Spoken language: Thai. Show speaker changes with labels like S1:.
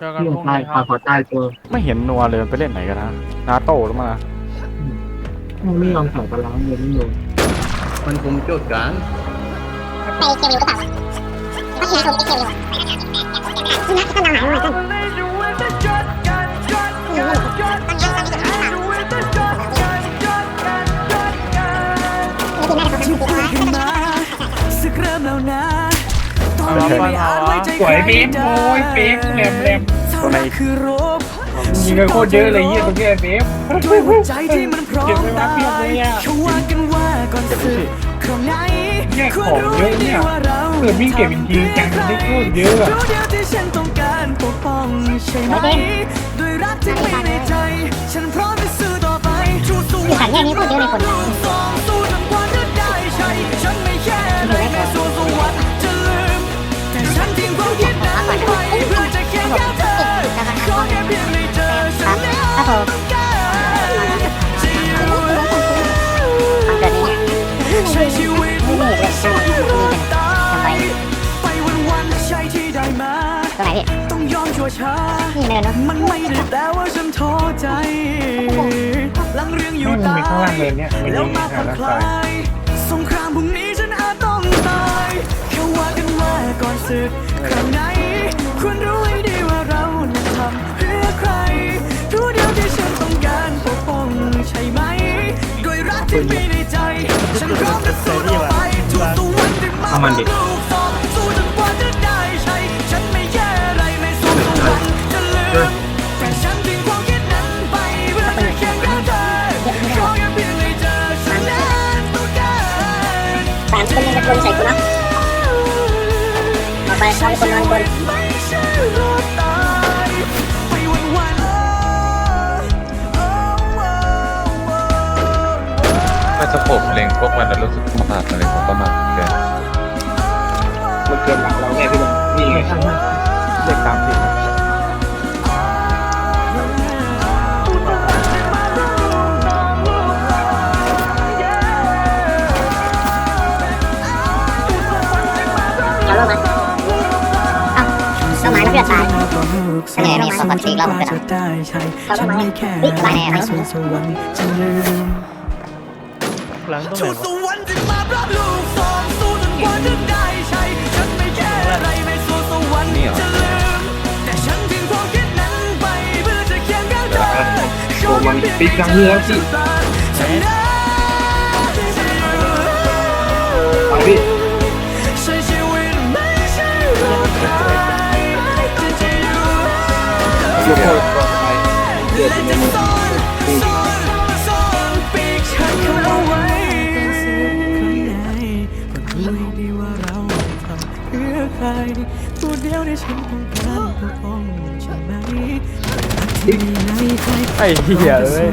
S1: เจอกัน
S2: พี่
S1: พรุ่ง
S2: ตาย
S1: นี้ค
S2: ขา
S1: รับ
S2: ขอตายตัว
S3: ไม่เห็นนัวเลยมันไปเล่นไหนกันนะนาโต้หรือมา
S2: มันไม่ยอมใส่ปลาร้าเลยนี่โยน
S4: มันคงจุดกัน
S5: ไปเคียววิวก็เปล่าวะเพราะชีวิตผมไปเคียววิวอะนี่นะก็นำหมายมาเหมือนกันนี่นี่ตอนนี้ตอนนี้สุดท้ายแล้วนี่คือน่าจะครบทั้งสี่ตัวแล้ว
S6: ขึ้นมาสึกเริ่มแล้วนะ
S1: สวยเป๊ปโอ้ยเป๊ปแหลมแหลม
S6: เท่านั้นคือรบ
S1: ยิงกันโคตรเยอะเลยเฮียตรงเนี้ยเป๊ป
S6: ด้วยหัวใจที่มันพร้อ
S1: เก็บ
S6: ม
S1: ไว้วั
S6: ตา
S1: ดเพียบเลย
S6: ย
S1: อะ
S6: เขาว่ากันว่าก่อนศึกคราวไหน
S1: เนี่ย
S6: คว
S1: ข
S6: ร
S1: อง
S6: รู้
S1: เยอะ
S6: ดี
S1: เนี่ย
S6: ว่าเรา
S1: เกิดวิ่งเก็บจริงๆจังได้โคตรเยอะอะ
S6: รู้เดียวที่ฉันต้องการปกป้องใช่ไหมด้วยรักที่มีในใจ ฉันพร้อมจะสู้ต่อไปชูสู้
S5: อยู่ขันแยกนี้โคตรเยอะเลยคน
S6: สองสู้จน ฉันทิ้งความคิดนั้นไปเพื่อจะเคียงข้างเธอขอแค่เพียงได้เจอฉันแล้วต้อารจะอยู่
S5: ควนี้ไม่มีเลย
S6: สู้
S5: ใช่ไหม
S6: รอ
S5: มี
S6: ด
S5: แต่
S6: ตายไปวันวันๆใช่ที่ได้มา
S5: ตรงไหนพี่
S6: ต้องยอมชั่วช้า
S5: นี่เนินเนาะ
S6: มันไม่ได้แปลว่าฉันท้อใจหลังเรื่องอยู่ตาย
S1: เลยเนี่ยมัน
S6: แล้วมาผ่อนคลาย ครั้งไหนควรรู้ให้ดีว่าเรานั้นทำเพื่อใคร รู้เดียวที่ฉันต้องการปกป้องใช่ไหม ด้วยรักที่มีในใจ ฉันพร้อมจะสู้ต่อไปทุกตัววันที่มาลูกสองสู้จนกว่าจะได้ใช่ฉันไม่แย่อะไรในสวงสวรรค์จะลืมแต่ฉันทิ้งความคิดนั้นไปเพื่อจะเคียงข้างเธอขอแค่เพียงได้เจอฉันนั้นต้องการ
S5: สามคนยังจะกลนใส่กูนะ ออกไปเอาคนนอนบน
S6: ไม่ใช่รอตายไปวันวัน
S7: ถ้าสกบเล็งพวกมันแล้วรู้สึกประมาทอะไรผมประมาทเกิน
S2: มันเกินหลังเราไงพี่บอลนี่ไงช่างมัน
S3: เลขสามสิบ
S5: อันนี้มีความปกติเราเหมือนกัน
S6: ได้ใช่
S5: เขา
S6: ฉัน
S5: ทำไม่
S6: แค่
S5: เฮ้ยตายแน่ไหม
S6: สู่สวรรค์จะลืม
S1: หลังตรงไหน
S6: ชู
S1: วะ
S6: สวรรค์ที่มารับลูกสองสู้จนกว่าจะได้ใช่ฉันแค่อะไรในสู่สวรรค์จะลืมแต่ฉันทิ้งความคิดนั้นปิ
S2: ดกลางเรือ
S6: ย
S2: กโทษก่อนไปเดี๋ยวจะ
S6: ซ่อนซ่อนซ่อนปีกฉันเข้าไว้ก็รู้ดีว่าเราทำเพื่อใครตัวเดียวในฉันต้องการปกป้องใช่ไหมที่มีในใจ
S3: ไอ้เหี้ยเลย